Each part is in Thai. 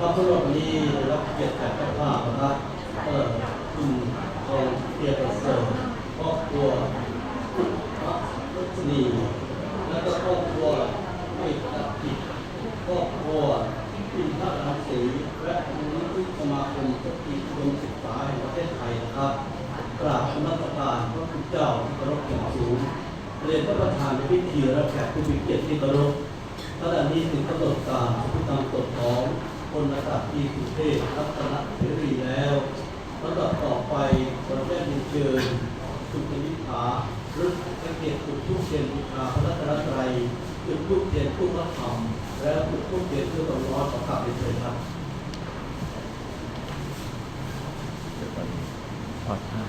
ก็สำหรับวันนี้รับเกียรติจากเจ้าภาพนะครับเอ่อคุณทองเพียรประเสริฐครอบครัวพระรัชนีและก็ครอบครัวเอกกิจครอบครัวพิมพ์พระรังสีและมูลนิธิสมาคมสตรีอุดมศึกษาแห่งประเทศไทยนะครับกราบนมัสการพระคุณเจ้าที่เคารพอย่างสูงเรียนพระประธานในพิธีรับแขกผู้มีเกียรติที่เคารพขณะนี้ถึงกำหนดการพิธีกฎของ พลอากาศตรีสุเทพรัตนเสรีแล้วลำดับต่อไปประเทศเรียนเชิญสุขนิษฐาหรือพระเกียรติจุดทุกเทียนบูชาพระรัตนตรัยจุดทุกเทียนผู้พระธรรมและจุดทุกเทียนเพื่อความร้อนของข้าพเจ้าครับถอดผ้า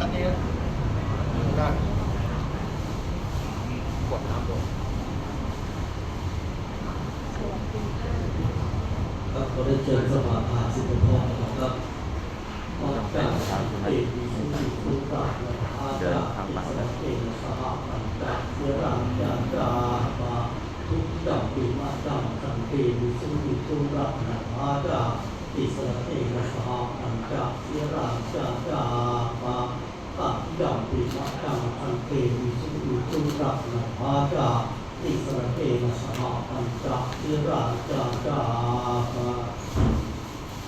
อันนี้ได้กดน้ำลง ครับขอได้เชิญสภาพาสิทธิพ รนะครับออกจากเอกวิสุทธิสุตตะอาจารย์อิสระเอกสหปัญจเสรังยาจามาทุกจักปิมาจังสังเกวิสุทธิสุรัตนะอาจารย์อิสระเอกสหปัญจเสรังยาจามาตัดจักปิมาจังสังเกวิสุทธิสุรันะอาจาติสระเอกสหปัญจเสรังยาจามา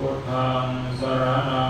พุทธังสรณัง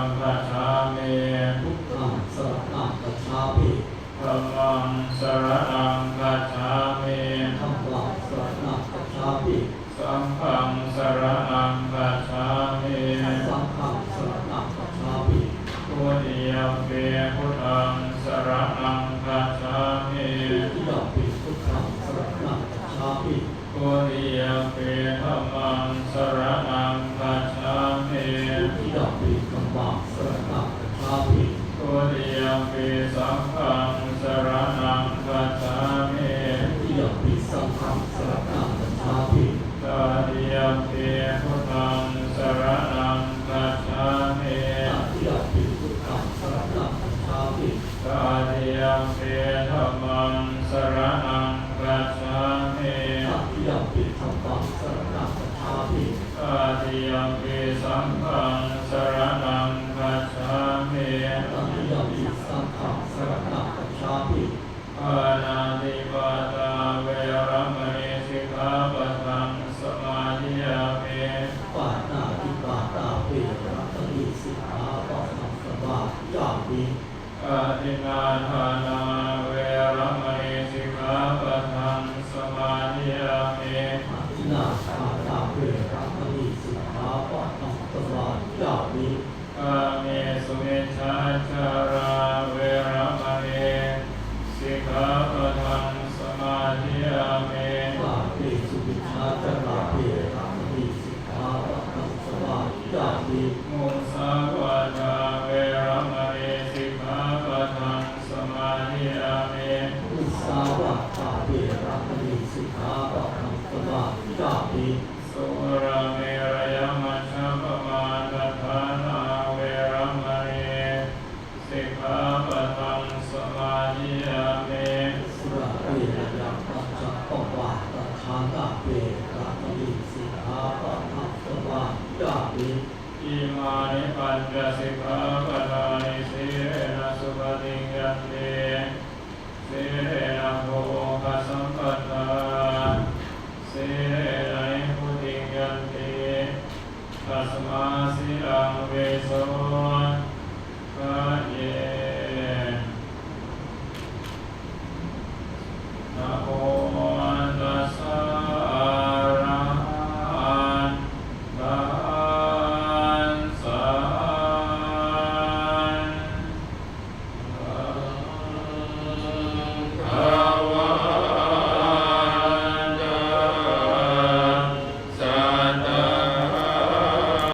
มิพุทธิยมเปสังฆังสรณังคัจฉามิทุติยมปิสังฆังสรณังคัจฉามิตาติยมเปพุทธังสรณังคัจฉามิตติยมปิพุทธังสรณังคัจฉามิตาติยมเปธัมมังสรณังคัจฉามิตติยมปิธัมมังสรณังคัจฉามิตาติยมเปสังฆังสรณัง ระปริสิกขาปะมัตตวะยาติอิมานิปัญจสิกขาปะทานิเสนะสุปฏิยันเตเสนะโภค